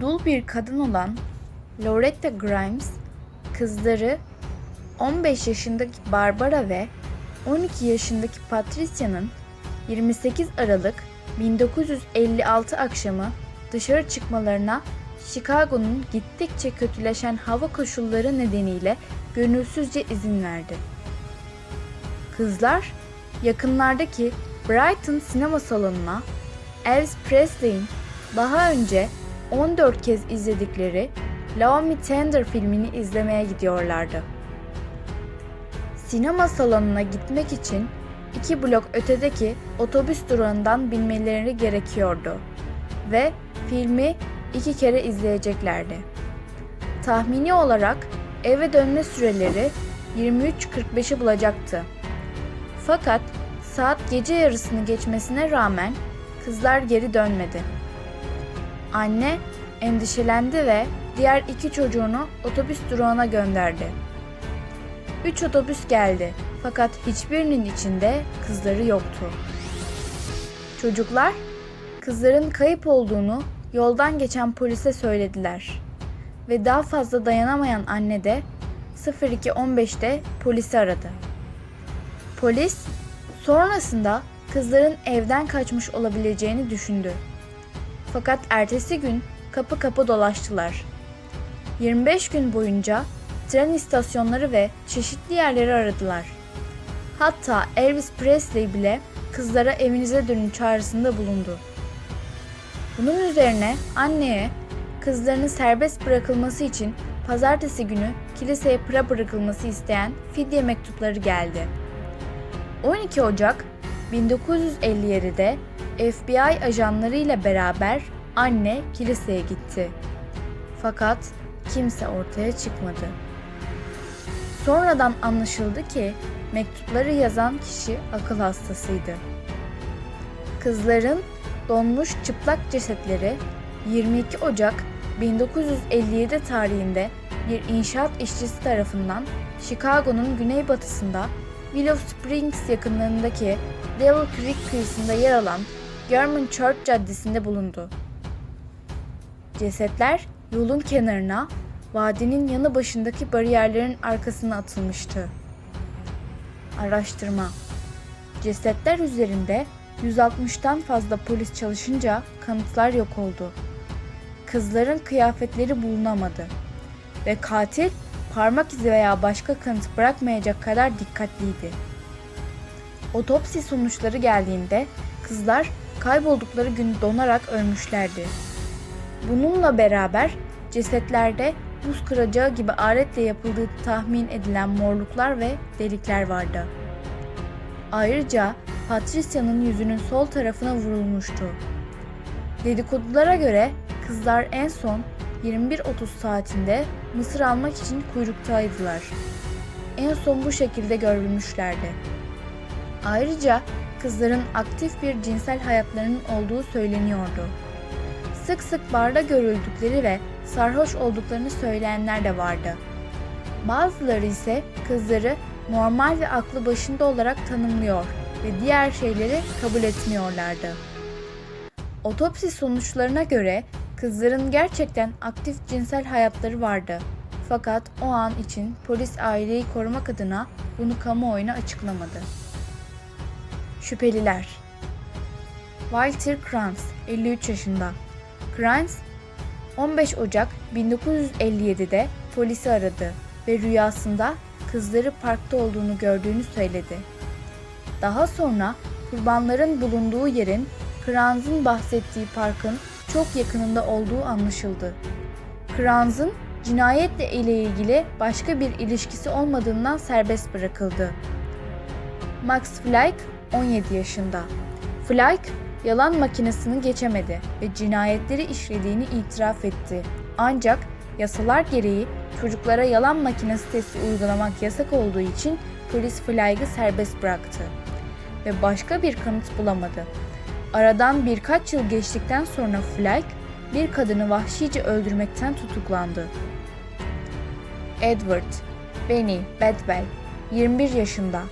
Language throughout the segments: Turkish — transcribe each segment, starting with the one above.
dul bir kadın olan Loretta Grimes, kızları 15 yaşındaki Barbara ve 12 yaşındaki Patricia'nın 28 Aralık 1956 akşamı dışarı çıkmalarına Chicago'nun gittikçe kötüleşen hava koşulları nedeniyle gönülsüzce izin verdi. Kızlar yakınlardaki Brighton sinema salonuna Elvis Presley'in daha önce 14 kez izledikleri Love Me Tender filmini izlemeye gidiyorlardı. Sinema salonuna gitmek için iki blok ötedeki otobüs durağından binmeleri gerekiyordu ve filmi iki kere izleyeceklerdi. Tahmini olarak eve dönme süreleri 23.45'i bulacaktı. Fakat saat gece yarısını geçmesine rağmen kızlar geri dönmedi. Anne endişelendi ve diğer iki çocuğunu otobüs durağına gönderdi. Üç otobüs geldi fakat hiçbirinin içinde kızları yoktu. Çocuklar kızların kayıp olduğunu yoldan geçen polise söylediler ve daha fazla dayanamayan anne de 0215'te polisi aradı. Polis sonrasında kızların evden kaçmış olabileceğini düşündü. Fakat ertesi gün kapı kapı dolaştılar. 25 gün boyunca tren istasyonları ve çeşitli yerleri aradılar. Hatta Elvis Presley bile kızlara evinize dönün çağrısında bulundu. Bunun üzerine anneye kızlarının serbest bırakılması için pazartesi günü kiliseye para bırakılması isteyen fidye mektupları geldi. 12 Ocak 1957'de FBI ajanlarıyla beraber anne kiliseye gitti. Fakat kimse ortaya çıkmadı. Sonradan anlaşıldı ki mektupları yazan kişi akıl hastasıydı. Kızların donmuş çıplak cesetleri 22 Ocak 1957 tarihinde bir inşaat işçisi tarafından Chicago'nun güneybatısında Willow Springs yakınlarındaki Devil Creek kıyısında yer alan German Church Caddesi'nde bulundu. Cesetler yolun kenarına, vadinin yanı başındaki bariyerlerin arkasına atılmıştı. Araştırma Cesetler üzerinde 160'tan fazla polis çalışınca kanıtlar yok oldu. Kızların kıyafetleri bulunamadı ve katil parmak izi veya başka kanıt bırakmayacak kadar dikkatliydi. Otopsi sonuçları geldiğinde kızlar kayboldukları gün donarak ölmüşlerdi. Bununla beraber cesetlerde buz kıracağı gibi aletle yapıldığı tahmin edilen morluklar ve delikler vardı. Ayrıca Patricia'nın yüzünün sol tarafına vurulmuştu. Dedikodulara göre kızlar en son 21.30 saatinde mısır almak için kuyruktaydılar. En son bu şekilde görülmüşlerdi. Ayrıca kızların aktif bir cinsel hayatlarının olduğu söyleniyordu. Sık sık barda görüldükleri ve sarhoş olduklarını söyleyenler de vardı. Bazıları ise kızları normal ve aklı başında olarak tanımlıyor ve diğer şeyleri kabul etmiyorlardı. Otopsi sonuçlarına göre kızların gerçekten aktif cinsel hayatları vardı. Fakat o an için polis aileyi korumak adına bunu kamuoyuna açıklamadı. Şüpheliler Walter Kranz, 53 yaşında. Kranz, 15 Ocak 1957'de polisi aradı ve rüyasında kızları parkta olduğunu gördüğünü söyledi. Daha sonra kurbanların bulunduğu yerin Kranz'ın bahsettiği parkın çok yakınında olduğu anlaşıldı. Kranz'ın cinayetle ile ilgili başka bir ilişkisi olmadığından serbest bırakıldı. Max Fleck 17 yaşında. Fleck yalan makinesini geçemedi ve cinayetleri işlediğini itiraf etti. Ancak yasalar gereği çocuklara yalan makinesi testi uygulamak yasak olduğu için polis Fleck'ı serbest bıraktı ve başka bir kanıt bulamadı. Aradan birkaç yıl geçtikten sonra Fleck bir kadını vahşice öldürmekten tutuklandı. Edward, Benny Bedwell, 21 yaşında.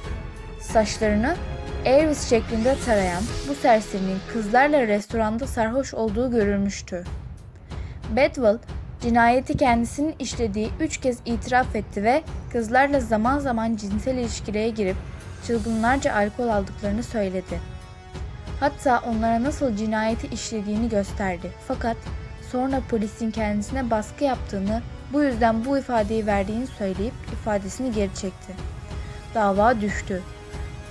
Saçlarını Elvis şeklinde tarayan bu serserinin kızlarla restoranda sarhoş olduğu görülmüştü. Bedwell, cinayeti kendisinin işlediği üç kez itiraf etti ve kızlarla zaman zaman cinsel ilişkilere girip çılgınlarca alkol aldıklarını söyledi. Hatta onlara nasıl cinayeti işlediğini gösterdi. Fakat sonra polisin kendisine baskı yaptığını, bu yüzden bu ifadeyi verdiğini söyleyip ifadesini geri çekti. Dava düştü.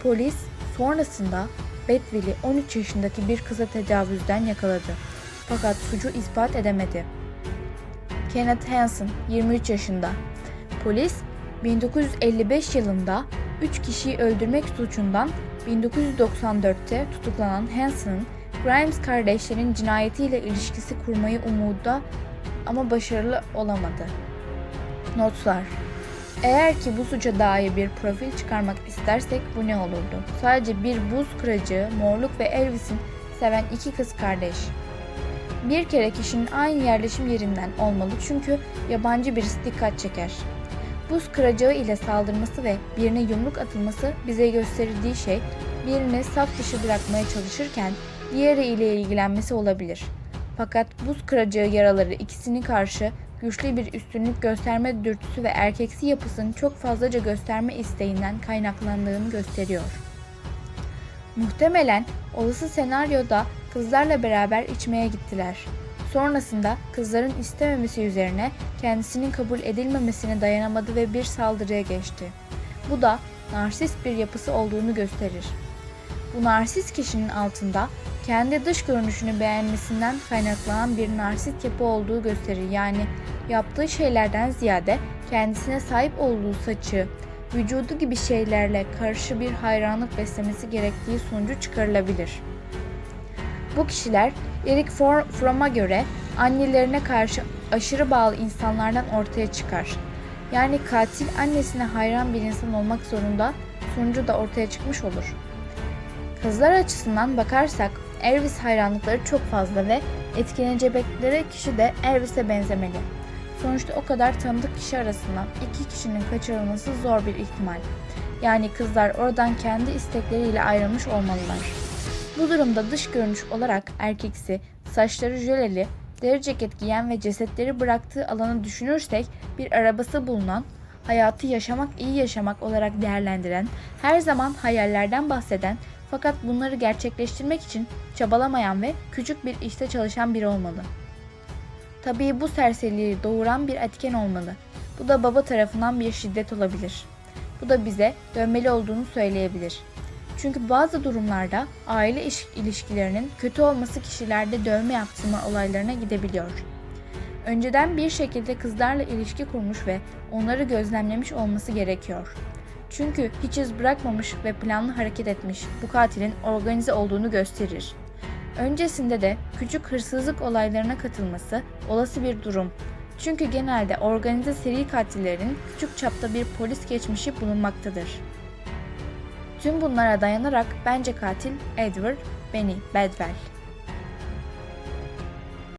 Polis sonrasında Bedwell'i 13 yaşındaki bir kıza tecavüzden yakaladı. Fakat suçu ispat edemedi. Kenneth Hansen 23 yaşında. Polis 1955 yılında 3 kişiyi öldürmek suçundan 1994'te tutuklanan Hansen'ın Grimes kardeşlerin cinayetiyle ilişkisi kurmayı umuda ama başarılı olamadı. Notlar Eğer ki bu suça dair bir profil çıkarmak istersek bu ne olurdu? Sadece bir buz kıracığı, morluk ve Elvis'in seven iki kız kardeş. Bir kere kişinin aynı yerleşim yerinden olmalı çünkü yabancı birisi dikkat çeker. Buz kıracağı ile saldırması ve birine yumruk atılması bize gösterdiği şey birini saf dışı bırakmaya çalışırken diğeri ile ilgilenmesi olabilir. Fakat buz kıracağı yaraları ikisini karşı güçlü bir üstünlük gösterme dürtüsü ve erkeksi yapısını çok fazlaca gösterme isteğinden kaynaklandığını gösteriyor. Muhtemelen olası senaryoda kızlarla beraber içmeye gittiler. Sonrasında kızların istememesi üzerine kendisinin kabul edilmemesine dayanamadı ve bir saldırıya geçti. Bu da narsist bir yapısı olduğunu gösterir. Bu narsist kişinin altında kendi dış görünüşünü beğenmesinden kaynaklanan bir narsist yapı olduğu gösterir. Yani yaptığı şeylerden ziyade kendisine sahip olduğu saçı, vücudu gibi şeylerle karşı bir hayranlık beslemesi gerektiği sonucu çıkarılabilir. Bu kişiler Eric Fromm'a göre annelerine karşı aşırı bağlı insanlardan ortaya çıkar. Yani katil annesine hayran bir insan olmak zorunda sonucu da ortaya çıkmış olur. Kızlar açısından bakarsak Elvis hayranlıkları çok fazla ve etkilenecekleri kişi de Elvis'e benzemeli. Sonuçta o kadar tanıdık kişi arasından iki kişinin kaçırılması zor bir ihtimal. Yani kızlar oradan kendi istekleriyle ayrılmış olmalılar. Bu durumda dış görünüş olarak erkeksi, saçları jöleli, deri ceket giyen ve cesetleri bıraktığı alanı düşünürsek bir arabası bulunan, hayatı yaşamak iyi yaşamak olarak değerlendiren, her zaman hayallerden bahseden fakat bunları gerçekleştirmek için çabalamayan ve küçük bir işte çalışan biri olmalı. Tabii bu serseriliği doğuran bir etken olmalı. Bu da baba tarafından bir şiddet olabilir. Bu da bize dönmeli olduğunu söyleyebilir. Çünkü bazı durumlarda aile ilişkilerinin kötü olması kişilerde dövme yaptırma olaylarına gidebiliyor. Önceden bir şekilde kızlarla ilişki kurmuş ve onları gözlemlemiş olması gerekiyor. Çünkü hiç iz bırakmamış ve planlı hareket etmiş bu katilin organize olduğunu gösterir. Öncesinde de küçük hırsızlık olaylarına katılması olası bir durum. Çünkü genelde organize seri katillerin küçük çapta bir polis geçmişi bulunmaktadır. Tüm bunlara dayanarak bence katil Edward Benny Bedwell.